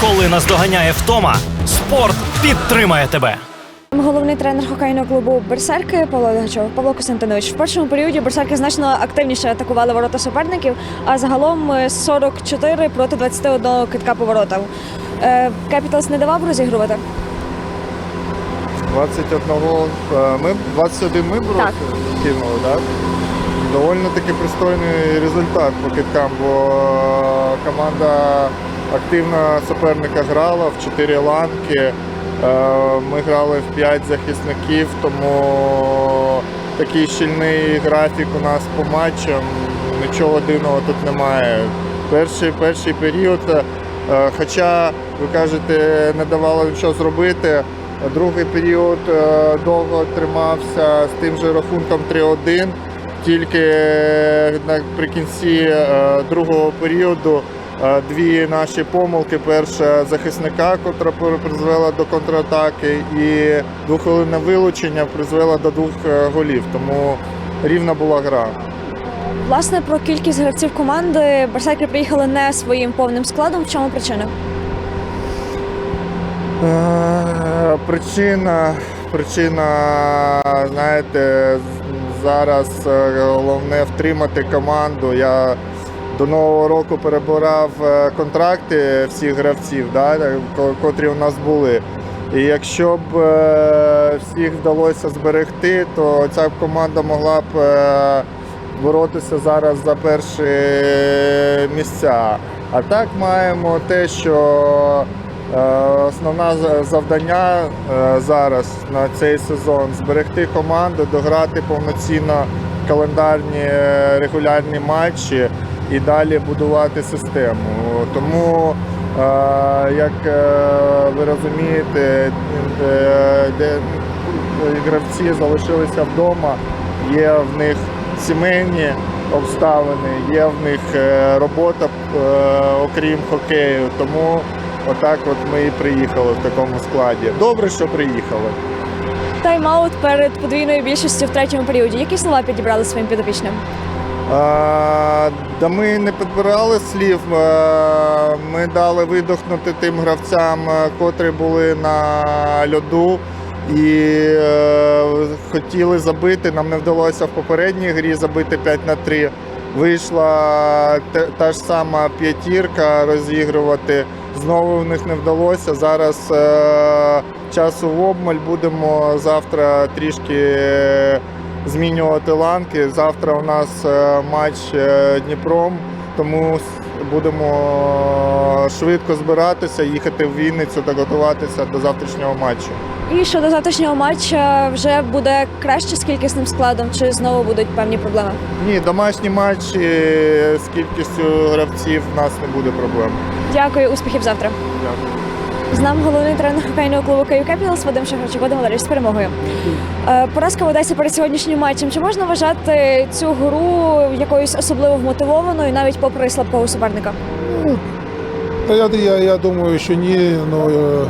Коли наздоганяє втома, спорт підтримає тебе. Головний тренер хокейного клубу Берсерки Павло Легачов. Павло Костянтинович. В першому періоді Берсерки значно активніше атакували ворота суперників, а загалом е, 44 проти 21 китка по воротам. Е, Кепіталс не давав розігрувати. 21 е, ми 21 ми Так. кинули, так? Довольно таки пристойний результат по киткам, бо е, команда активно суперника грала в 4 ланки. Е, Ми грали в 5 захисників, тому такий щільний графік у нас по матчам. Нічого дивного тут немає. Перший, перший період, е, хоча ви кажете, не давало нічого зробити. Другий період е, довго тримався з тим же рахунком 3-1. Тільки наприкінці другого періоду дві наші помилки. Перша захисника, котра призвела до контратаки, і двохвилинне вилучення призвела до двох е, голів. Тому рівна була гра. Власне, про кількість гравців команди Берсерки приїхали не своїм повним складом. В чому причина? Е, Причина, причина, знаєте, зараз е, головне втримати команду. Я до нового року перебирав е, контракти всіх гравців, да, котрі у нас були. І якщо б е, всіх вдалося зберегти, то ця команда могла б е, боротися зараз за перші місця. А так маємо те, що Основне завдання зараз на цей сезон зберегти команду, дограти повноцінно календарні регулярні матчі і далі будувати систему. Тому, е, як е, ви розумієте, е, де гравці залишилися вдома, є в них сімейні обставини, є в них робота окрім хокею. Тому Отак от ми і приїхали в такому складі. Добре, що приїхали. Тайм-аут перед подвійною більшістю в третьому періоді. Які слова підібрали своїм підопічним? Да ми не підбирали слів. Ми дали видохнути тим гравцям, котрі були на льоду. І е, хотіли забити. Нам не вдалося в попередній грі забити 5 на 3. Вийшла та ж сама п'ятірка розігрувати. Знову в них не вдалося. Зараз е, часу в обмаль будемо завтра трішки змінювати ланки. Завтра у нас е, матч е, Дніпром, тому будемо швидко збиратися, їхати в Вінницю та готуватися до завтрашнього матчу. І щодо завтрашнього матча вже буде краще з кількісним складом, чи знову будуть певні проблеми? Ні, домашні матчі з кількістю гравців в нас не буде проблем. Дякую, успіхів завтра. Дякую. З нами головний тренер хокейного клубу Київ Кепіталс Вадим Шахарчук. Вадим Валерійович, з перемогою. Е, Поразка в Одесі перед сьогоднішнім матчем. Чи можна вважати цю гру якоюсь особливо вмотивованою, навіть попри слабкого суперника? Та я, я, я думаю, що ні. Ну, е,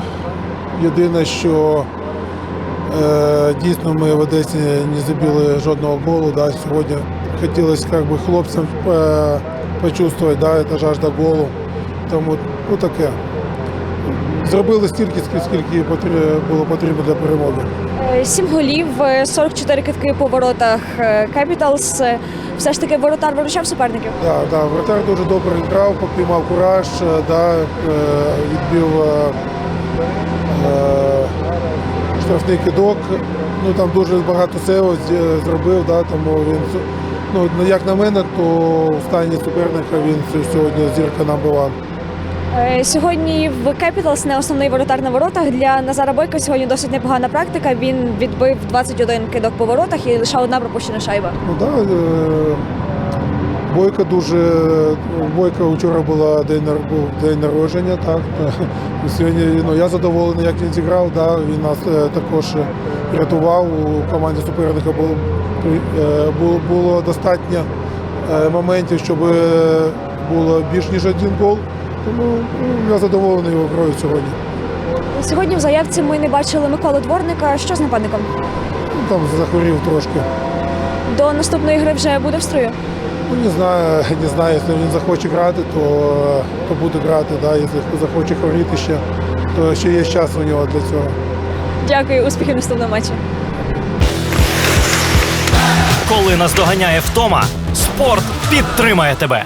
єдине, що е, дійсно ми в Одесі не забили жодного голу. Да, сьогодні хотілося как би, хлопцям е, почувствувати, да, це жажда голу. Тому ну, таке. Зробили стільки, скільки- було потрібно для перемоги. Е, Сім голів, е, 44 китки по воротах Кепіталс. Все ж таки воротар виручав суперників. Да, да, вратар дуже добре грав, попіймав кураж, е, да, е, відбив е, е, штрафний кидок. Ну там дуже багато сео зробив, да, тому він ну, як на мене, то в стані суперника він сьогодні зірка number one. Е, Сьогодні в Кепіталс не основний воротар на воротах. Для Назара Бойка сьогодні досить непогана практика. Він відбив 21 кидок по воротах і лише одна пропущена шайба. Ну, да, е, Бойка дуже. Бойка вчора була день, день народження, так. Сьогодні ну, я задоволений, як він зіграв. Да, він нас е, також рятував. У команді суперника було, було, було достатньо моментів, щоб було більш ніж один гол. Тому ну, я задоволений його грою сьогодні. Сьогодні в заявці ми не бачили Миколу Дворника. Що з нападником? Ну, Там захворів трошки. До наступної гри вже буде в строю. Ну, не знаю, не знаю, якщо він захоче грати, то, то буде грати. Да? Якщо захоче хворіти ще, то ще є час у нього для цього. Дякую, успіхів в наступному матчі. Коли наздоганяє втома, спорт підтримає тебе.